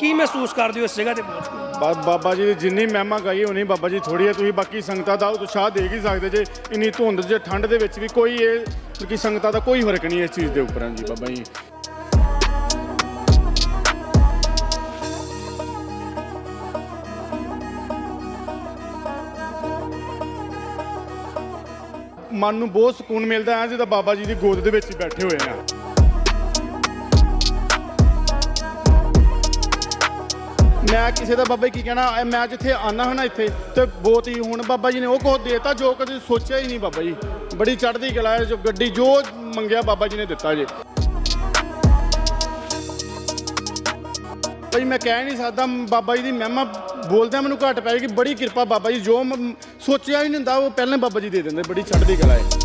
ਕੀ ਮਹਿਸੂਸ ਕਰਦੇ ਹੋ ਇਸ ਜਗ੍ਹਾ ਤੇ ਪਹੁੰਚ ਕੇ? ਬਾ- ਬਾਬਾ ਜੀ ਦੀ ਜਿੰਨੀ ਮਹਿਮਾ ਗਾਈ ਉਨੀ ਬਾਬਾ ਜੀ ਥੋੜੀ ਹੈ। ਤੁਸੀਂ ਬਾਕੀ ਸੰਗਤਾਂ ਦਾ ਉਤਸ਼ਾਹ ਦੇ ਹੀ ਸਕਦੇ ਜੇ। ਇੰਨੀ ਧੁੰਦ 'ਚ ਠੰਡ ਦੇ ਵਿੱਚ ਵੀ ਕੋਈ ਇਹ ਕਿ ਸੰਗਤਾਂ ਦਾ ਕੋਈ ਫ਼ਰਕ ਨਹੀਂ ਇਸ ਚੀਜ਼ ਦੇ ਉੱਪਰ, ਹਾਂਜੀ ਬਾਬਾ ਜੀ। ਮਨ ਨੂੰ ਬਹੁਤ ਸਕੂਨ ਮਿਲਦਾ ਹੈ, ਜਿੱਦਾਂ ਬਾਬਾ ਜੀ ਦੀ ਗੋਦ ਦੇ ਵਿੱਚ ਹੀ ਬੈਠੇ ਹੋਏ ਆ। ਮੈਂ ਕਿਸੇ ਦਾ ਬਾਬਾ ਜੀ ਕੀ ਕਹਿਣਾ, ਇਹ ਮੈਂ ਜਿੱਥੇ ਆਨਾ ਹਾਂ ਨਾ ਇੱਥੇ, ਤੇ ਬਹੁਤ ਹੀ ਹੁਣ ਬਾਬਾ ਜੀ ਨੇ ਉਹ ਕੁਝ ਦੇਤਾ ਜੋ ਕਦੇ ਸੋਚਿਆ ਹੀ ਨਹੀਂ ਬਾਬਾ ਜੀ। ਬੜੀ ਚੜ੍ਹਦੀ ਕਲਾ ਹੈ, ਜੋ ਗੱਡੀ ਜੋ ਮੰਗਿਆ ਬਾਬਾ ਜੀ ਨੇ ਦਿੱਤਾ ਜੇ। ਭਾਈ ਮੈਂ ਕਹਿ ਨਹੀਂ ਸਕਦਾ, ਬਾਬਾ ਜੀ ਦੀ ਮਹਿਮਾ ਬੋਲਦਿਆਂ ਮੈਨੂੰ ਘੱਟ ਪੈ ਕਿ ਬੜੀ ਕਿਰਪਾ ਬਾਬਾ ਜੀ, ਜੋ ਸੋਚਿਆ ਹੀ ਨਹੀਂ ਹੁੰਦਾ, ਉਹ ਪਹਿਲਾਂ ਬਾਬਾ ਜੀ ਦੇ ਦਿੰਦੇ, ਬੜੀ ਚੜ੍ਹਦੀ ਕਲਾ ਹੈ।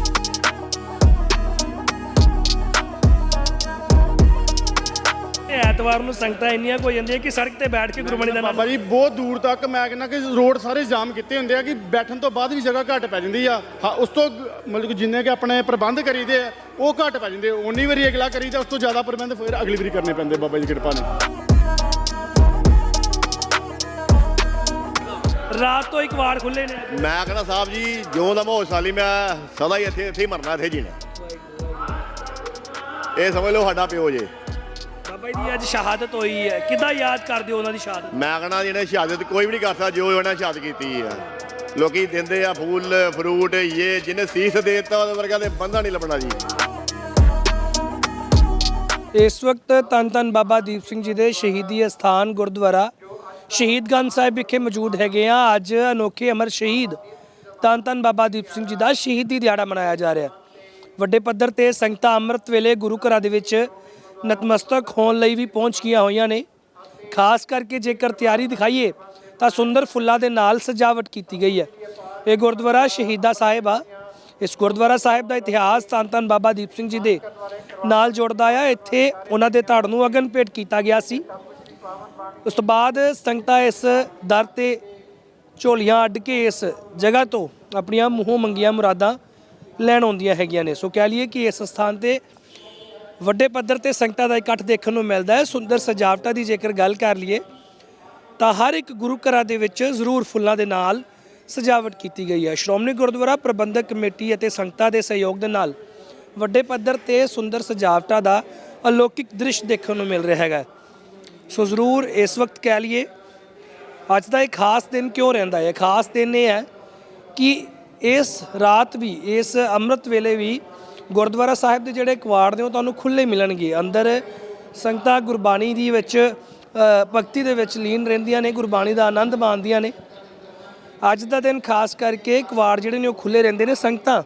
ਤੇ ਐਤਵਾਰ ਨੂੰ ਸੰਗਤਾਂ ਇੰਨੀਆਂ ਕੁ ਹੋ ਜਾਂਦੀਆਂ ਕਿ ਸੜਕ ਤੇ ਬੈਠ ਕੇ ਗੁਰਬਾਣੀ ਦਾ ਨਾਮ ਬਾਬਾ ਜੀ ਬਹੁਤ ਦੂਰ ਤੱਕ ਮੈਂ ਕਹਿੰਦਾ ਕਿ ਰੋਡ ਸਾਰੇ ਜਾਮ ਕੀਤੇ ਹੁੰਦੇ ਆ ਕਿ ਬੈਠਣ ਤੋਂ ਬਾਅਦ ਵੀ ਜਗ੍ਹਾ ਘੱਟ ਪੈ ਜਾਂਦੀ ਆ। ਹਾਂ ਉਸ ਤੋਂ ਮਤਲਬ ਕਿ ਜਿੰਨੇ ਕਿ ਆਪਣੇ ਪ੍ਰਬੰਧ ਕਰੀਦੇ ਆ ਉਹ ਘੱਟ ਪੈ ਜਾਂਦੇ ਉਨੀ ਵਾਰੀ ਅਗਲਾ ਕਰੀਦਾ ਉਸ ਤੋਂ ਜ਼ਿਆਦਾ ਪ੍ਰਬੰਧ ਫਿਰ ਅਗਲੀ ਵਾਰੀ ਕਰਨੇ ਪੈਂਦੇ ਬਾਬਾ ਜੀ ਦੀ ਕਿਰਪਾ ਨਾਲ। ਰਾਤ ਤੋਂ ਇੱਕ ਵਾਰ ਖੁੱਲੇ ਨੇ। ਮੈਂ ਕਹਿੰਦਾ ਸਾਹਿਬ ਜੀ ਜਿਉਂ ਦਾ ਮਾਹੌਲ ਸਾਲੀ ਮੈਂ ਸਦਾ ਹੀ ਇੱਥੇ ਇੱਥੇ ਹੀ ਮਰਨਾ ਇੱਥੇ ਜੀਣਾ। ਇਹ ਸਮਝ ਲਓ ਸਾਡਾ ਪਿਓ ਜੇ। ਜੀ ਦੀ ਅੱਜ ਸ਼ਹਾਦਤ ਹੋਈ ਹੈ। ਕਿੱਦਾਂ ਯਾਦ ਕਰਦੇ ਹੋ ਉਹਨਾਂ ਦੀ ਸ਼ਹਾਦਤ? ਮੈਂ ਕਹਿੰਦਾ ਜਿਹਨੇ ਸ਼ਹਾਦਤ ਕੋਈ ਵੀ ਨਹੀਂ ਕਰ ਸਕਦਾ ਜੋ ਉਹਨਾਂ ਸ਼ਹਾਦਤ ਕੀਤੀ ਆ ਲੋਕੀ ਦਿੰਦੇ ਆ ਫੂਲ ਫਰੂਟ ਇਹ ਜਿਹਨੇ ਸੀਸ ਦਿੱਤਾ ਉਹਦੇ ਵਰਗਾ ਤੇ ਬੰਦਾ ਨਹੀਂ ਲੱਭਣਾ ਜੀ। ਇਸ ਵਕਤ ਧੰਨ ਧੰਨ ਬਾਬਾ ਦੀਪ ਸਿੰਘ ਜੀ ਦੇ ਸ਼ਹੀਦੀ ਅਸਥਾਨ ਗੁਰਦੁਆਰਾ ਸ਼ਹੀਦਗੰਜ ਸਾਹਿਬ ਵਿਖੇ ਮੌਜੂਦ ਹੈਗੇ ਆ। ਅੱਜ ਅਨੋਖੇ ਅਮਰ ਸ਼ਹੀਦ ਧੰਨ ਧੰਨ ਬਾਬਾ ਦੀਪ ਸਿੰਘ ਜੀ ਦਾ ਸ਼ਹੀਦੀ ਦਿਹਾੜਾ ਮਨਾਇਆ ਜਾ ਰਿਹਾ ਵੱਡੇ ਪੱਧਰ ਤੇ ਸੰਗਤਾਂ ਅੰਮ੍ਰਿਤ ਵੇਲੇ ਗੁਰੂ ਘਰਾਂ ਦੇ ਵਿੱਚ ਨਤਮਸਤਕ ਹੋਣ ਲਈ ਵੀ ਪਹੁੰਚ ਗਈਆਂ ਹੋਈਆਂ ਨੇ। ਖਾਸ ਕਰਕੇ ਜੇਕਰ ਤਿਆਰੀ ਦਿਖਾਈਏ, ਤਾਂ ਸੁੰਦਰ ਫੁੱਲਾਂ ਦੇ ਨਾਲ ਸਜਾਵਟ ਕੀਤੀ ਗਈ ਹੈ। ਇਹ ਗੁਰਦੁਆਰਾ ਸ਼ਹੀਦਾ ਸਾਹਿਬ ਆ। ਇਸ ਗੁਰਦੁਆਰਾ ਸਾਹਿਬ ਦਾ ਇਤਿਹਾਸ ਧੰਨ ਧੰਨ ਬਾਬਾ ਦੀਪ ਸਿੰਘ ਜੀ ਦੇ ਨਾਲ ਜੁੜਦਾ ਆ। ਇੱਥੇ ਉਹਨਾਂ ਦੇ ਧੜ ਨੂੰ ਅਗਨ ਭੇਟ ਕੀਤਾ ਗਿਆ ਸੀ। ਉਸ ਤੋਂ ਬਾਅਦ ਸੰਗਤਾਂ ਇਸ ਦਰ ਤੇ ਝੋਲੀਆਂ ਅੱਡ ਕੇ ਇਸ ਜਗ੍ਹਾ ਤੋਂ ਆਪਣੀਆਂ ਮੂੰਹੋਂ ਮੰਗੀਆਂ ਮੁਰਾਦਾਂ ਲੈਣ ਆਉਂਦੀਆਂ ਹੈਗੀਆਂ ਨੇ। ਸੋ ਕਹਿ ਲਈਏ ਕਿ ਇਸ ਸਥਾਨ ਤੇ ਵੱਡੇ ਪੱਧਰ ਤੇ ਸੰਗਤਾਂ ਦਾ ਇਕੱਠ ਦੇਖਣ ਨੂੰ ਮਿਲਦਾ ਹੈ। ਸੁੰਦਰ ਸਜਾਵਟਾਂ ਦੀ ਜੇਕਰ ਗੱਲ ਕਰ ਲਈਏ, ਤਾਂ ਹਰ ਇੱਕ ਗੁਰੂ ਘਰਾਂ ਦੇ ਵਿੱਚ ਜ਼ਰੂਰ ਫੁੱਲਾਂ ਦੇ ਨਾਲ ਸਜਾਵਟ ਕੀਤੀ ਗਈ ਹੈ। ਸ਼੍ਰੋਮਣੀ ਗੁਰਦੁਆਰਾ ਪ੍ਰਬੰਧਕ ਕਮੇਟੀ ਅਤੇ ਸੰਗਤਾਂ ਦੇ ਸਹਿਯੋਗ ਦੇ ਨਾਲ ਵੱਡੇ ਪੱਧਰ ਤੇ ਸੁੰਦਰ ਸਜਾਵਟਾਂ ਦਾ ਅਲੌਕਿਕ ਦ੍ਰਿਸ਼ ਦੇਖਣ ਨੂੰ ਮਿਲ ਰਿਹਾ ਹੈਗਾ ਸੋ ਜ਼ਰੂਰ ਇਸ ਵਕਤ ਕਹਿ ਲਈਏ, ਅੱਜ ਦਾ ਇਹ ਖਾਸ ਦਿਨ ਕਿਉਂ ਰਹਿੰਦਾ ਹੈ? ਖਾਸ ਦਿਨ ਇਹ ਹੈ ਕਿ ਇਸ ਰਾਤ ਵੀ, ਇਸ ਅੰਮ੍ਰਿਤ ਵੇਲੇ ਵੀ ਗੁਰਦੁਆਰਾ ਸਾਹਿਬ ਦੇ ਜਿਹੜੇ ਕਵਾੜ ਨੇ ਉਹ ਤੁਹਾਨੂੰ ਖੁੱਲੇ ਮਿਲਣਗੇ। ਅੰਦਰ ਸੰਗਤਾਂ ਗੁਰਬਾਣੀ ਦੀ ਵਿੱਚ ਭਗਤੀ ਦੇ ਵਿੱਚ ਲੀਨ ਰਹਿੰਦੀਆਂ ਨੇ, ਗੁਰਬਾਣੀ ਦਾ ਆਨੰਦ ਮਾਣਦੀਆਂ ਨੇ। ਅੱਜ ਦਾ ਦਿਨ ਖਾਸ ਕਰਕੇ ਕਵਾੜ ਜਿਹੜੇ ਨੇ ਉਹ ਖੁੱਲੇ ਰਹਿੰਦੇ ਨੇ, ਸੰਗਤਾਂ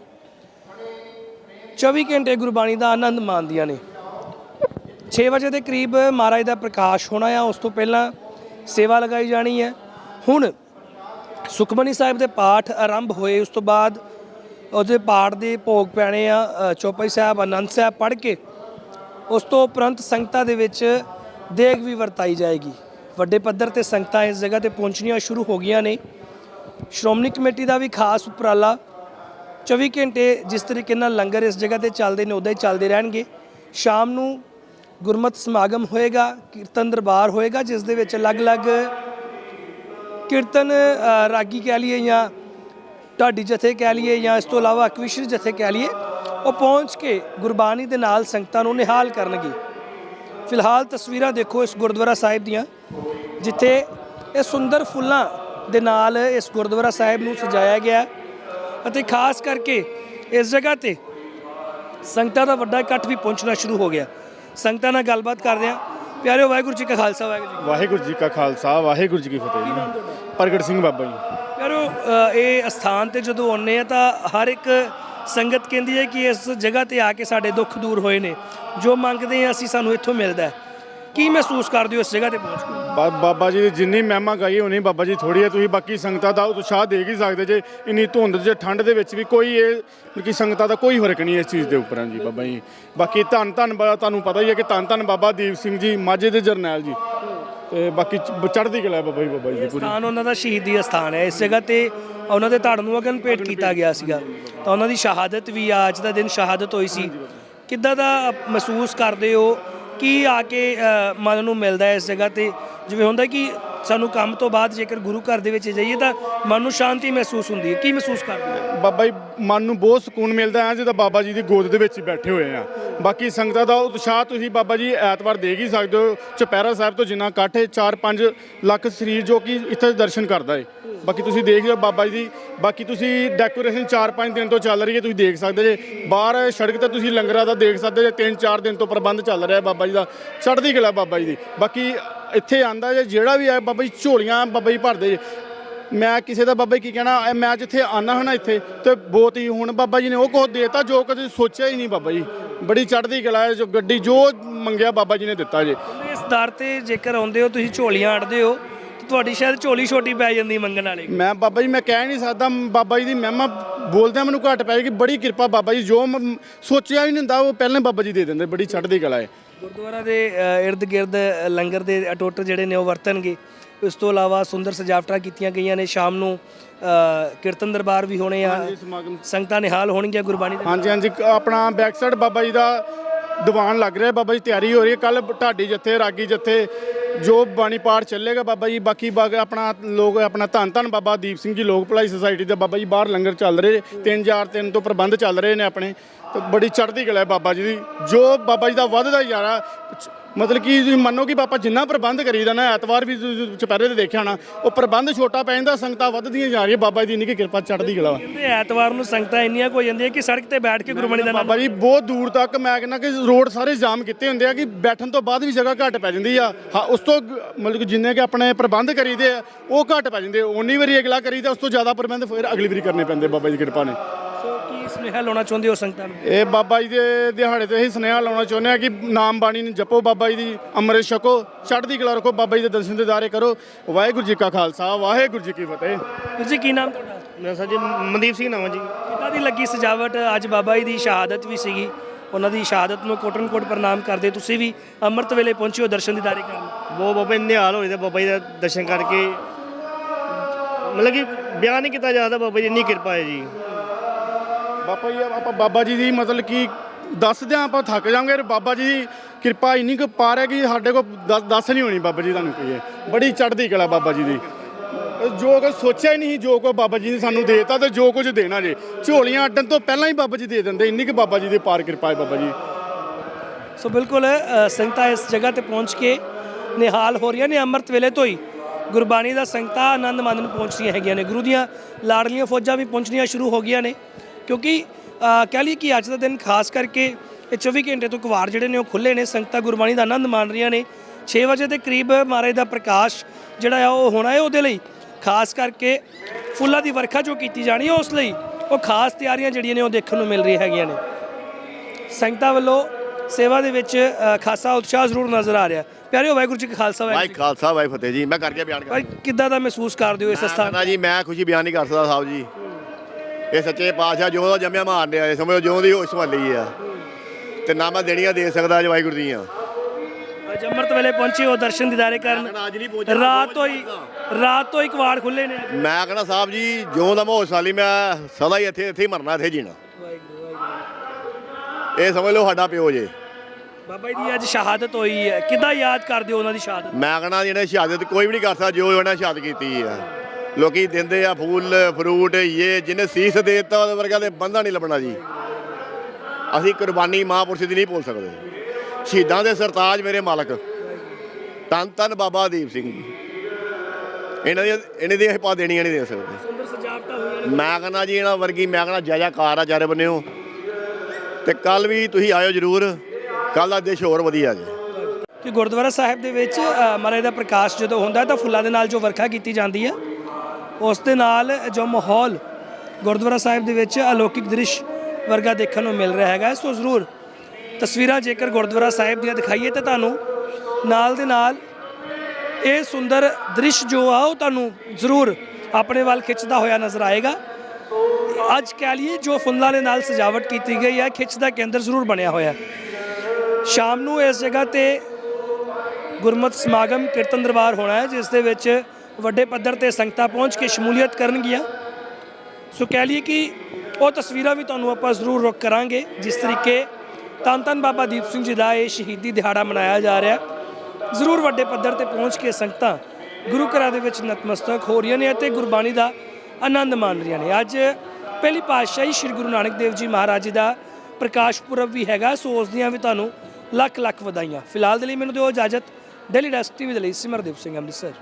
24 ਘੰਟੇ ਗੁਰਬਾਣੀ ਦਾ ਆਨੰਦ ਮਾਣਦੀਆਂ ਨੇ। 6 ਵਜੇ ਦੇ ਕਰੀਬ ਮਹਾਰਾਜ ਦਾ ਪ੍ਰਕਾਸ਼ ਹੋਣਾ ਆ, ਉਸ ਤੋਂ ਪਹਿਲਾਂ ਸੇਵਾ ਲਗਾਈ ਜਾਣੀ ਹੈ। ਹੁਣ ਸੁਖਮਨੀ ਸਾਹਿਬ ਦੇ ਪਾਠ ਆਰੰਭ ਹੋਏ, ਉਸ ਤੋਂ ਬਾਅਦ ਉਹਦੇ ਪਾਠ ਦੇ ਭੋਗ ਪੈਣੇ ਆ ਅ, ਚੌਪਈ ਸਾਹਿਬ ਆਨੰਦ ਸਾਹਿਬ ਪੜ੍ਹ ਕੇ ਉਸ ਤੋਂ ਉਪਰੰਤ ਸੰਗਤਾਂ ਦੇ ਵਿੱਚ ਦੇਗ ਵੀ ਵਰਤਾਈ ਜਾਏਗੀ। ਵੱਡੇ ਪੱਧਰ ਤੇ ਸੰਗਤਾਂ ਇਸ ਜਗ੍ਹਾ ਤੇ ਪਹੁੰਚਣੀਆਂ ਸ਼ੁਰੂ ਹੋ ਗਈਆਂ ਨੇ। ਸ਼੍ਰੋਮਣੀ ਕਮੇਟੀ ਦਾ ਵੀ ਖਾਸ ਉਪਰਾਲਾ 24 ਘੰਟੇ ਜਿਸ ਤਰੀਕੇ ਨਾਲ ਲੰਗਰ ਇਸ ਜਗ੍ਹਾ ਤੇ ਚੱਲਦੇ ਨੇ ਉਦਾਂ ਹੀ ਚੱਲਦੇ ਰਹਿਣਗੇ। ਸ਼ਾਮ ਨੂੰ ਗੁਰਮਤਿ ਸਮਾਗਮ ਹੋਏਗਾ ਕੀਰਤਨ ਦਰਬਾਰ ਹੋਏਗਾ ਜਿਸ ਦੇ ਵਿੱਚ ਅਲੱਗ-ਅਲੱਗ ਕੀਰਤਨ ਰਾਗੀ ਕਹਿ ਲਈਏ ਜਾਂ ਢਾਡੀ ਜਥੇ ਕਹਿ ਲਈਏ ਜਾਂ ਇਸ ਤੋਂ ਇਲਾਵਾ ਅਕਵਿਸ਼ਰ ਜਥੇ ਕਹਿ ਲਈਏ, ਉਹ ਪਹੁੰਚ ਕੇ ਗੁਰਬਾਣੀ ਦੇ ਨਾਲ ਸੰਗਤਾਂ ਨੂੰ ਨਿਹਾਲ ਕਰਨਗੇ। ਫਿਲਹਾਲ ਤਸਵੀਰਾਂ ਦੇਖੋ ਇਸ ਗੁਰਦੁਆਰਾ ਸਾਹਿਬ ਦੀਆਂ, ਜਿੱਥੇ ਇਹ ਸੁੰਦਰ ਫੁੱਲਾਂ ਦੇ ਨਾਲ ਇਸ ਗੁਰਦੁਆਰਾ ਸਾਹਿਬ ਨੂੰ ਸਜਾਇਆ ਗਿਆ ਅਤੇ ਖਾਸ ਕਰਕੇ ਇਸ ਜਗ੍ਹਾ ਤੇ ਸੰਗਤਾਂ ਦਾ ਵੱਡਾ ਇਕੱਠ ਵੀ ਪਹੁੰਚਣਾ ਸ਼ੁਰੂ ਹੋ ਗਿਆ। ਸੰਗਤਾਂ ਨਾਲ ਗੱਲਬਾਤ ਕਰਦੇ ਹਾਂ। ਪਿਆਰਿਓ, ਵਾਹਿਗੁਰੂ ਜੀ ਕਾ ਖਾਲਸਾ, ਵਾਹਿਗੁਰੂ ਜੀ ਵਾਹਿਗੁਰੂ ਜੀ ਕਾ ਖਾਲਸਾ, ਵਾਹਿਗੁਰੂ ਜੀ ਕੀ ਫਤਿਹ ਪ੍ਰਗਟ ਸਿੰਘ ਬਾਬਾ ਜੀ। ਫਤਿਹ। ਇਹ ਅਸਥਾਨ ਤੇ ਜਦੋਂ ਆਉਂਦੇ ਆ ਤਾਂ ਹਰ ਇੱਕ ਸੰਗਤ ਕਹਿੰਦੀ ਹੈ ਕਿ ਇਸ ਜਗ੍ਹਾ ਤੇ ਆ ਕੇ ਸਾਡੇ ਦੁੱਖ ਦੂਰ ਹੋਏ ਨੇ। ਜੋ ਮੰਗਦੇ ਆ, ਅਸੀਂ ਸਾਨੂੰ ਇੱਥੋਂ ਮਿਲਦਾ ਕੀ ਮਹਿਸੂਸ ਕਰਦੇ ਹੋ ਇਸ ਜਗ੍ਹਾ ਤੇ ਪਹੁੰਚ ਕੇ? ਬਾਬਾ ਜੀ ਦੀ ਜਿੰਨੀ ਮਹਿਮਾ ਗਾਈ ਉਨੀ ਬਾਬਾ ਜੀ ਥੋੜੀ ਹੈ, ਤੁਸੀਂ ਬਾਕੀ ਸੰਗਤਾਂ ਦਾ ਉਤਸ਼ਾਹ ਦੇ ਹੀ ਸਕਦੇ ਜੇ ਇੰਨੀ ਧੁੰਦ ਜੇ ਠੰਡ ਦੇ ਵਿੱਚ ਵੀ ਕੋਈ ਇਹ ਕਿ ਸੰਗਤਾਂ ਦਾ ਕੋਈ ਫ਼ਰਕ ਨਹੀਂ ਇਸ ਚੀਜ਼ ਦੇ ਉੱਪਰ ਜੀ ਬਾਬਾ ਜੀ। ਬਾਕੀ ਧੰਨ ਧੰਨ ਬਾ- ਤੁਹਾਨੂੰ ਪਤਾ ਹੀ ਹੈ ਕਿ ਧੰਨ ਧੰਨ ਬਾਬਾ ਦੀਪ ਸਿੰਘ ਜੀ, ਮਾਝੇ ਦੇ ਜਰਨੈਲ ਜੀ। ਤੇ ਬਾਕੀ ਚ- ਚੜ੍ਹਦੀ ਕਲਾ ਹੈ ਬਾਬਾ ਜੀ ਬਾਬਾ ਜੀ ਦੀ ਪੂਰੀ। ਸਥਾਨ ਉਹਨਾਂ ਦਾ ਸ਼ਹੀਦੀ ਅਸਥਾਨ ਹੈ। ਇਸ ਜਗ੍ਹਾ ਤੇ ਉਹਨਾਂ ਦੇ ਧੜ ਨੂੰ ਅਗਨ ਭੇਟ ਕੀਤਾ ਗਿਆ ਸੀਗਾ। ਤਾਂ ਉਹਨਾਂ ਦੀ ਸ਼ਹਾਦਤ ਵੀ ਆ ਅੱਜ ਦਾ ਦਿਨ ਸ਼ਹਾਦਤ ਹੋਈ ਸੀ। ਕਿੱਦਾਂ ਦਾ ਮਹਿਸੂਸ ਕਰਦੇ ਹੋ? ਕੀ ਆ ਕੇ ਅ, ਮਨ ਨੂੰ ਮਿਲਦਾ ਹੈ ਇਸ ਜਗ੍ਹਾ ਤੇ? ਜਿਵੇਂ ਹੁੰਦਾ ਕਿ ਸਾਨੂੰ ਕੰਮ ਤੋਂ ਬਾਅਦ ਜੇਕਰ ਗੁਰੂ ਘਰ ਦੇ ਵਿੱਚ ਜਾਈਏ ਤਾਂ ਮਨ ਨੂੰ ਸ਼ਾਂਤੀ ਮਹਿਸੂਸ ਹੁੰਦੀ ਹੈ। ਕੀ ਮਹਿਸੂਸ ਕਰਦੇ ਹੋ? ਬਾਬਾ ਜੀ, ਮਨ ਨੂੰ ਬਹੁਤ ਸਕੂਨ ਮਿਲਦਾ ਹੈ ਜਿੱਦਾਂ ਬਾਬਾ ਜੀ ਦੀ ਗੋਦ ਦੇ ਵਿੱਚ ਬੈਠੇ ਹੋਏ ਆ ਬਾਕੀ ਸੰਗਤਾਂ ਦਾ ਉਤਸ਼ਾਹ ਤੁਸੀਂ ਬਾਬਾ ਜੀ ਐਤਵਾਰ ਦੇਖ ਹੀ ਸਕਦੇ ਹੋ। ਚੁਪਹਿਰਾ ਸਾਹਿਬ ਤੋਂ ਜਿੰਨਾ ਇਕੱਠ ਹੈ 4-5 ਲੱਖ ਸਰੀਰ ਜੋ ਕਿ ਇੱਥੇ ਦਰਸ਼ਨ ਕਰਦਾ ਹੈ। ਬਾਕੀ ਤੁਸੀਂ ਦੇਖ ਲਓ ਬਾਬਾ ਜੀ ਦੀ, ਬਾਕੀ ਤੁਸੀਂ ਡੈਕੋਰੇਸ਼ਨ 4-5 ਦਿਨ ਤੋਂ ਚੱਲ ਰਹੀ ਹੈ, ਤੁਸੀਂ ਦੇਖ ਸਕਦੇ ਜੇ। ਬਾਹਰ ਸੜਕ ਤੇ ਤੁਸੀਂ ਲੰਗਰਾਂ ਦਾ ਦੇਖ ਸਕਦੇ ਜੇ 3-4 ਦਿਨ ਤੋਂ ਪ੍ਰਬੰਧ ਚੱਲ ਰਿਹਾ ਬਾਬਾ ਜੀ ਦਾ। ਚੜ੍ਹਦੀ ਕਲਾ ਬਾਬਾ ਜੀ ਦੀ। ਬਾਕੀ ਇੱਥੇ ਆਂਦਾ ਜੇ ਜਿਹੜਾ ਵੀ ਹੈ ਬਾਬਾ ਜੀ ਝੋਲੀਆਂ ਬਾਬਾ ਜੀ ਭਰਦੇ ਜੇ। ਮੈਂ ਕਿਸੇ ਦਾ ਬਾਬਾ ਜੀ ਕੀ ਕਹਿਣਾ ਮੈਂ ਜਿੱਥੇ ਆਨਾ ਹਾਂ ਨਾ ਇੱਥੇ ਤੇ ਬਹੁਤ ਹੀ ਹੁਣ ਬਾਬਾ ਜੀ ਨੇ ਉਹ ਕੁਝ ਦੇਤਾ ਜੋ ਕਦੇ ਸੋਚਿਆ ਹੀ ਨਹੀਂ ਬਾਬਾ ਜੀ। ਬੜੀ ਚੜ੍ਹਦੀ ਕਲਾ ਹੈ ਜੋ ਗੱਡੀ ਜੋ ਮੰਗਿਆ ਬਾਬਾ ਜੀ ਨੇ ਦਿੱਤਾ ਜੇ। ਇਸ ਦਰ ਤੇ ਜੇਕਰ ਆਉਂਦੇ ਹੋ ਤੁਸੀਂ ਝੋਲੀਆਂ ਅੜਦੇ ਹੋ ਤੁਹਾਡੀ ਸ਼ਾਇਦ ਝੋਲੀ ਛੋਟੀ ਪੈ ਜਾਂਦੀ ਮੰਗਣ ਵਾਲੇ। ਮੈਂ ਬਾਬਾ ਜੀ ਮੈਂ ਕਹਿ ਨਹੀਂ ਸਕਦਾ ਬਾਬਾ ਜੀ ਦੀ ਮਹਿਮਾ ਬੋਲਦਿਆਂ ਮੈਨੂੰ ਘੱਟ ਪੈ ਕਿ ਬੜੀ ਕਿਰਪਾ ਬਾਬਾ ਜੀ ਜੋ ਸੋਚਿਆ ਹੀ ਨਹੀਂ ਹੁੰਦਾ ਉਹ ਪਹਿਲਾਂ ਬਾਬਾ ਜੀ ਦੇ ਦਿੰਦੇ ਬੜੀ ਚੜ੍ਹਦੀ ਕਲਾ ਹੈ। ਗੁਰਦੁਆਰਾ ਦੇ ਇਰਦ ਗਿਰਦ ਲੰਗਰ ਦੇ ਅਟੁੱਟ ਜਿਹੜੇ ਨੇ ਉਹ ਵਰਤਣਗੇ। ਇਸ ਤੋਂ ਇਲਾਵਾ ਸੁੰਦਰ ਸਜਾਵਟਾਂ ਕੀਤੀਆਂ ਗਈਆਂ ਨੇ। ਸ਼ਾਮ ਨੂੰ ਕੀਰਤਨ ਦਰਬਾਰ ਵੀ ਹੋਣੇ ਆ। ਸੰਗਤਾਂ ਨਿਹਾਲ ਹੋਣਗੀਆਂ ਗੁਰਬਾਣੀ ਦੇ ਹਾਂਜੀ ਹਾਂਜੀ ਆਪਣਾ ਬੈਕ ਸਾਈਡ ਬਾਬਾ ਜੀ ਦਾ ਦੀਵਾਨ ਲੱਗ ਰਿਹਾ। ਬਾਬਾ ਜੀ ਤਿਆਰੀ ਹੋ ਰਹੀ ਹੈ। ਕੱਲ ਢਾਡੀ ਜੱਥੇ ਰਾਗੀ ਜੱਥੇ ਜੋ ਬਾਣੀ ਪਾਠ ਚੱਲੇਗਾ ਬਾਬਾ ਜੀ। ਬਾਕੀ ਆਪਣਾ ਲੋਕ ਆਪਣਾ ਧੰਨ ਧੰਨ ਬਾਬਾ ਦੀਪ ਸਿੰਘ ਜੀ ਲੋਕ ਭਲਾਈ ਸੁਸਾਇਟੀ ਦੇ ਬਾਬਾ ਜੀ। ਬਾਹਰ ਲੰਗਰ ਚੱਲ ਰਹੇ। ਤਿੰਨ ਚਾਰ ਤਿੰਨ ਤੋਂ ਪ੍ਰਬੰਧ ਚੱਲ ਰਹੇ ਨੇ ਆਪਣੇ। ਬੜੀ ਚੜ੍ਹਦੀ ਕਲਾ ਹੈ ਬਾਬਾ ਜੀ ਦੀ। ਜੋ ਬਾਬਾ ਜੀ ਦਾ ਵੱਧਦਾ ਯਾਰਾ ਮਤਲਬ ਕਿ ਤੁਸੀਂ ਮੰਨੋ ਕਿ ਬਾਬਾ ਜਿੰਨਾ ਪ੍ਰਬੰਧ ਕਰੀਦਾ ਨਾ ਐਤਵਾਰ ਵੀ ਤੁਸੀਂ ਚੁਪਹਿਰੇ ਤੇ ਦੇਖਿਆ ਨਾ ਉਹ ਪ੍ਰਬੰਧ ਛੋਟਾ ਪੈ ਜਾਂਦਾ ਸੰਗਤਾਂ ਵੱਧਦੀਆਂ ਜਾ ਰਹੀਆਂ ਬਾਬਾ ਜੀ ਦੀ ਇੰਨੀ ਕੁ ਕਿਰਪਾ ਚੜ੍ਹਦੀ ਕਲਾ ਵਾ। ਕਹਿੰਦੇ ਐਤਵਾਰ ਨੂੰ ਸੰਗਤਾਂ ਇੰਨੀਆਂ ਕੁ ਹੋ ਜਾਂਦੀਆਂ ਕਿ ਸੜਕ ਤੇ ਬੈਠ ਕੇ ਗੁਰਬਾਣੀ ਦਾ ਨਾਮ ਬਾਬਾ ਜੀ ਬਹੁਤ ਦੂਰ ਤੱਕ ਮੈਂ ਕਹਿੰਦਾ ਕਿ ਰੋਡ ਸਾਰੇ ਜਾਮ ਕੀਤੇ ਹੁੰਦੇ ਆ ਕਿ ਬੈਠਣ ਤੋਂ ਬਾਅਦ ਵੀ ਜਗ੍ਹਾ ਘੱਟ ਪੈ ਜਾਂਦੀ ਆ। ਹਾਂ ਉਸ ਤੋਂ ਗ- ਮਤਲਬ ਕਿ ਜਿੰਨੇ ਕਿ ਆਪਣੇ ਪ੍ਰਬੰਧ ਕਰੀਦੇ ਆ ਉਹ ਘੱਟ ਪੈ ਜਾਂਦੇ ਉਨੀ ਵਾਰੀ ਅਗਲਾ ਕਰੀਦਾ ਉਸ ਤੋਂ ਜ਼ਿਆਦਾ ਪ੍ਰਬੰਧ ਫਿਰ ਅਗਲੀ ਵਾਰੀ ਕਰਨੇ ਪੈਂਦੇ ਬਾਬਾ ਜੀ ਦੀ ਕਿਰਪਾ ਨੇ। ਸੋ ਸੁਨੇਹਾ ਲਾਉਣਾ ਚਾਹੁੰਦੇ ਹੋ ਸੰਗਤਾਂ ਨੂੰ? ਇਹ ਬਾਬਾ ਜੀ ਦੇ ਦਿਹਾੜੇ ਤੇ ਹੀ ਸੁਨੇਹਾ ਲਾਉਣਾ ਚਾਹੁੰਦੇ ਆ ਕਿ ਨਾਮ ਬਾਣੀ ਨੂੰ ਜਪੋ ਬਾਬਾ ਜੀ ਦੀ ਅੰਮ੍ਰਿਤ ਛਕੋ ਚੜ੍ਹਦੀ ਕਲਾ ਰੱਖੋ ਬਾਬਾ ਜੀ ਦੇ ਦਰਸ਼ਨ ਦਿਦਾਰੇ ਕਰੋ। ਵਾਹਿਗੁਰੂ ਜੀ ਕਾ ਖਾਲਸਾ ਵਾਹਿਗੁਰੂ ਜੀ ਕੀ ਫਤਿਹ। ਤੁਸੀਂ ਕੀ ਨਾਮ ਤੁਹਾਡਾ? ਮੈਂ ਸਰ ਜੀ ਮਨਦੀਪ ਸਿੰਘ ਨਾਮ ਹੈ ਜੀ। ਕਿੱਦਾਂ ਦੀ ਲੱਗੀ ਸਜਾਵਟ? ਅੱਜ ਬਾਬਾ ਜੀ ਦੀ ਸ਼ਹਾਦਤ ਵੀ ਸੀਗੀ। ਉਹਨਾਂ ਦੀ ਸ਼ਹਾਦਤ ਨੂੰ ਕੋਟਨ ਕੋਟ ਪ੍ਰਣਾਮ ਕਰਦੇ ਤੁਸੀਂ ਵੀ ਅੰਮ੍ਰਿਤ ਵੇਲੇ ਪਹੁੰਚੇ ਹੋ ਦਰਸ਼ਨ ਦੀਦਾਰੇ ਕਰਨ। ਬਹੁਤ ਬਾਬਾ ਇੰਨੇ ਹਾਲ ਹੋਏ ਤੇ ਬਾਬਾ ਜੀ ਦਾ ਦਰਸ਼ਨ ਕਰਕੇ। ਮਤਲਬ ਕਿ ਬਿਆਨ ਨਹੀਂ ਕੀਤਾ ਜਾਂਦਾ ਬਾਬਾ ਜੀ ਇੰਨੀ ਕਿਰਪਾ ਹੈ ਜੀ। ਬਾਬਾ ਜੀ ਆਪਾਂ ਬਾਬਾ ਜੀ ਦੀ ਮਤਲਬ ਕਿ ਦੱਸਦਿਆਂ ਆਪਾਂ ਥੱਕ ਜਾਵਾਂਗੇ ਬਾਬਾ ਜੀ ਦੀ ਕਿਰਪਾ ਇੰਨੀ ਕੁ ਪਾਰ ਹੈ ਕਿ ਸਾਡੇ ਕੋਲ ਦੱਸ- ਦੱਸ ਨਹੀਂ ਹੋਣੀ ਬਾਬਾ ਜੀ ਤੁਹਾਨੂੰ ਕੀ ਹੈ ਬੜੀ ਚੜ੍ਹਦੀ ਕਲਾ ਬਾਬਾ ਜੀ ਦੀ। ਜੋ ਕੁਝ ਸੋਚਿਆ ਹੀ ਨਹੀਂ ਜੋ ਕੋ ਬਾਬਾ ਜੀ ਨੇ ਸਾਨੂੰ ਦੇਤਾ ਤੇ ਜੋ ਕੁਝ ਦੇਣਾ ਜੇ। ਝੋਲੀਆਂ ਅੱਡਣ ਤੋਂ ਪਹਿਲਾਂ ਹੀ ਬਾਬਾ ਜੀ ਦੇ ਦਿੰਦੇ ਇੰਨੀ ਕੁ ਬਾਬਾ ਜੀ ਦੀ ਪਾਰ ਕਿਰਪਾ ਹੈ ਬਾਬਾ ਜੀ। ਸੋ ਬਿਲਕੁਲ ਅ, ਸੰਗਤਾਂ ਇਸ ਜਗ੍ਹਾ ਤੇ ਪਹੁੰਚ ਕੇ ਨਿਹਾਲ ਹੋ ਰਹੀਆਂ ਨੇ ਅੰਮ੍ਰਿਤ ਵੇਲੇ ਤੋਂ ਹੀ ਗੁਰਬਾਣੀ ਦਾ ਸੰਗਤਾਂ ਆਨੰਦ ਮਾਣਨ ਪਹੁੰਚ ਰਹੀਆਂ ਹੈਗੀਆਂ ਨੇ। ਗੁਰੂ ਦੀਆਂ ਲਾੜਲੀਆਂ ਫੌਜਾਂ ਵੀ ਪਹੁੰਚਣੀਆਂ ਸ਼ੁਰੂ ਹੋ ਗਈਆਂ ਨੇ। ਕਿਉਂਕਿ ਕਹਿ ਲਈਏ ਕਿ ਅੱਜ ਦਾ ਦਿਨ ਖਾਸ ਕਰਕੇ ਇਹ 24 ਘੰਟੇ ਤੋਂ ਕੁਵਾਰ ਜਿਹੜੇ ਨੇ ਉਹ ਖੁੱਲੇ ਨੇ ਸੰਗਤਾਂ ਗੁਰਬਾਣੀ ਦਾ ਆਨੰਦ ਮਾਣ ਰਹੀਆਂ ਨੇ। 6 ਵਜੇ ਦੇ ਕਰੀਬ ਮਹਾਰਾਜ ਦਾ ਪ੍ਰਕਾਸ਼ ਜਿਹੜਾ ਆ ਉਹ ਹੋਣਾ ਹੈ ਉਹਦੇ ਲਈ। ਖਾਸ ਕਰਕੇ ਫੁੱਲਾਂ ਦੀ ਵਰਖਾ ਜੋ ਕੀਤੀ ਜਾਣੀ ਹੈ ਉਸ ਲਈ ਉਹ ਖਾਸ ਤਿਆਰੀਆਂ ਜਿਹੜੀਆਂ ਨੇ ਉਹ ਦੇਖਣ ਨੂੰ ਮਿਲ ਰਹੀਆਂ ਹੈਗੀਆਂ ਨੇ। ਸੰਗਤਾਂ ਵੱਲੋਂ ਸੇਵਾ ਦੇ ਵਿੱਚ ਖਾਸਾ ਉਤਸ਼ਾਹ ਜ਼ਰੂਰ ਨਜ਼ਰ ਆ ਰਿਹਾ। ਪਿਆਰਿਓ ਵਾਹਿਗੁਰੂ ਜੀ ਕਾ ਖਾਲਸਾ ਵਾਹਿ ਵਾਹਿਗੁਰੂ ਜੀ ਖਾਲਸਾ ਵਾਹਿ ਫਤਿਹ ਜੀ। ਮੈਂ ਕਰਕੇ ਬਿਆਨ ਕਰ ਕਿੱਦਾਂ ਦਾ ਮਹਿਸੂਸ ਕਰਦੇ ਹੋ ਇਸ ਸਥਾਨ ਨਾ ਜੀ ਮੈਂ ਖੁਸ਼ੀ ਬਿਆਨ ਨਹੀਂ ਕਰ ਸਕਦਾ ਸਾਹਿਬ ਜੀ। ਇਹ ਸੱਚੇ ਪਾਤਸ਼ਾਹ ਜਿਉਂ ਦਾ ਜੰਮਿਆ ਮਾਰ ਲਿਆ ਇਹ ਸਮਝੋ ਜਿਉਂ ਦੀ ਹੋਸ਼ ਵਾਲੀ ਆ। ਤੇ ਨਾ ਮੈਂ ਦੇਣੀਆਂ ਦੇ ਸਕਦਾ ਜੀ ਵਾਹਿਗੁਰੂ ਦੀਆਂ। ਅੱਜ ਅੰਮ੍ਰਿਤ ਵੇਲੇ ਪਹੁੰਚੇ ਹੋ ਦਰਸ਼ਨ ਦੀਦਾਰੇ ਕਰਨ। ਅੱਜ ਰਾਤ ਤੋਂ ਹੀ ਰਾਤ ਤੋਂ ਹੀ ਕਵਾੜ ਖੁੱਲੇ ਨੇ। ਮੈਂ ਕਹਿੰਦਾ ਸਾਹਿਬ ਜੀ ਜਿਉਂ ਦਾ ਮੈਂ ਹੋਸ਼ ਵਾਲੀ ਮੈਂ ਸਦਾ ਹੀ ਇੱਥੇ ਇੱਥੇ ਹੀ ਮਰਨਾ ਇੱਥੇ ਜੀਣਾ। ਇਹ ਸਮਝ ਲਓ ਸਾਡਾ ਪਿਓ ਜੇ। ਬਾਬਾ ਜੀ ਦੀ ਅੱਜ ਸ਼ਹਾਦਤ ਹੋਈ ਹੈ। ਕਿੱਦਾਂ ਯਾਦ ਕਰਦੇ ਹੋ ਉਹਨਾਂ ਦੀ ਸ਼ਹਾਦਤ? ਮੈਂ ਕਹਿੰਦਾ ਜਿਹਨੇ ਸ਼ਹਾਦਤ ਕੋਈ ਵੀ ਨਹੀਂ ਕਰ ਸਕਦਾ ਜੋ ਉਹਨਾਂ ਸ਼ਹਾਦਤ ਕੀਤੀ ਆ। ਲੋਕੀ ਦਿੰਦੇ ਆ ਫੂਲ ਫਰੂਟ ਇਹ ਜਿਹਨੇ ਸੀਸ ਦਿੱਤਾ ਉਹਦੇ ਵਰਗਾ ਤੇ ਬੰਦਾ ਨਹੀਂ ਲੱਭਣਾ ਜੀ। ਅਸੀਂ ਕੁਰਬਾਨੀ ਮਹਾਂਪੁਰਸ਼ ਦੀ ਨਹੀਂ ਭੁੱਲ ਸਕਦੇ। ਸ਼ਹੀਦਾਂ ਦੇ ਸਰਤਾਜ ਮੇਰੇ ਮਾਲਕ। ਤਨ ਤਨ ਬਾਬਾ ਦੀਪ ਸਿੰਘ ਜੀ। ਇਹਨਾਂ ਦੀ ਇਹਨਾਂ ਦੀ ਆਪਾਂ ਦੇਣੀਆਂ ਨਹੀਂ ਦੇ ਸਕਦੇ। ਮੈਂ ਕਹਿੰਦਾ ਜੀ ਇਹਨਾਂ ਵਰਗੀ ਮੈਂ ਕਹਿੰਦਾ ਜਾਜਾ ਕਾਰ ਆ ਚਾਰੇ ਬੰਨਿਓ। ਤੇ ਕੱਲ ਵੀ ਤੁਸੀਂ ਆਇਓ ਜਰੂਰ। ਕੱਲ ਦਾ ਦਿਸ਼ ਹੋਰ ਵਧੀਆ ਜੀ। ਕਿ ਗੁਰਦੁਆਰਾ ਸਾਹਿਬ ਦੇ ਵਿੱਚ ਮਹਾਰਾਜ ਦਾ ਪ੍ਰਕਾਸ਼ ਜਦੋਂ ਹੁੰਦਾ ਤਾਂ ਫੁੱਲਾਂ ਦੇ ਨਾਲ ਜੋ ਵਰਖਾ ਕੀਤੀ ਜਾਂਦੀ ਹੈ ਉਸ ਦੇ ਨਾਲ ਜੋ ਮਾਹੌਲ ਗੁਰਦੁਆਰਾ ਸਾਹਿਬ ਦੇ ਵਿੱਚ ਅਲੌਕਿਕ ਦ੍ਰਿਸ਼ ਵਰਗਾ ਦੇਖਣ ਨੂੰ ਮਿਲ ਰਿਹਾ ਹੈਗਾ, ਸੋ ਜ਼ਰੂਰ ਤਸਵੀਰਾਂ ਜੇਕਰ ਗੁਰਦੁਆਰਾ ਸਾਹਿਬ ਦੀਆਂ ਦਿਖਾਈਏ ਤਾਂ ਤੁਹਾਨੂੰ ਨਾਲ ਦੇ ਨਾਲ ਇਹ ਸੁੰਦਰ ਦ੍ਰਿਸ਼ ਜੋ ਆ, ਉਹ ਤੁਹਾਨੂੰ ਜ਼ਰੂਰ ਆਪਣੇ ਵੱਲ ਖਿੱਚਦਾ ਹੋਇਆ ਨਜ਼ਰ ਆਏਗਾ। ਅੱਜ ਕਹਿ ਲਈਏ ਜੋ ਫੁੱਲਾਂ ਦੇ ਨਾਲ ਸਜਾਵਟ ਕੀਤੀ ਗਈ ਹੈ, ਖਿੱਚ ਦਾ ਕੇਂਦਰ ਜ਼ਰੂਰ ਬਣਿਆ ਹੋਇਆ ਸ਼ਾਮ ਨੂੰ ਇਸ ਜਗ੍ਹਾ ਤੇ ਗੁਰਮਤਿ ਸਮਾਗਮ, ਕੀਰਤਨ ਦਰਬਾਰ ਹੋਣਾ ਹੈ, ਜਿਸ ਦੇ ਵਿੱਚ ਵੱਡੇ ਪੱਧਰ ਤੇ ਸੰਗਤਾਂ ਪਹੁੰਚ ਕੇ ਸ਼ਮੂਲੀਅਤ ਕਰਨਗੀਆਂ। ਸੋ ਕਹਿ ਲਈਏ ਕਿ ਉਹ ਤਸਵੀਰਾਂ ਵੀ ਤੁਹਾਨੂੰ ਆਪਾਂ ਜ਼ਰੂਰ ਰੁਕ ਕਰਾਂਗੇ, ਜਿਸ ਤਰੀਕੇ ਧੰਨ ਧੰਨ ਬਾਬਾ ਦੀਪ ਸਿੰਘ ਜੀ ਦਾ ਇਹ ਸ਼ਹੀਦੀ ਦਿਹਾੜਾ ਮਨਾਇਆ ਜਾ ਰਿਹਾ। ਜ਼ਰੂਰ ਵੱਡੇ ਪੱਧਰ ਤੇ ਪਹੁੰਚ ਕੇ ਸੰਗਤਾਂ ਗੁਰੂ ਘਰਾਂ ਦੇ ਵਿੱਚ ਨਤਮਸਤਕ ਹੋ ਰਹੀਆਂ ਨੇ ਅਤੇ ਗੁਰਬਾਣੀ ਦਾ ਆਨੰਦ ਮਾਣ ਰਹੀਆਂ ਨੇ। ਅੱਜ ਪਹਿਲੀ ਪਾਤਸ਼ਾਹੀ ਸ੍ਰੀ ਗੁਰੂ ਨਾਨਕ ਦੇਵ ਜੀ ਮਹਾਰਾਜ ਜੀ ਦਾ ਪ੍ਰਕਾਸ਼ ਪੁਰਬ ਵੀ ਹੈਗਾ, ਸੋ ਉਸ ਦੀਆਂ ਵੀ ਤੁਹਾਨੂੰ ਲੱਖ ਲੱਖ ਵਧਾਈਆਂ। ਫਿਲਹਾਲ ਦੇ ਲਈ ਮੈਨੂੰ ਦਿਓ ਇਜਾਜ਼ਤ ਡੇਲੀ ਡਸਟ ਟੀਵੀ ਦੇ ਲਈ ਸਿਮਰਦੀਪ ਸਿੰਘ ਅੰਮ੍ਰਿਤਸਰ।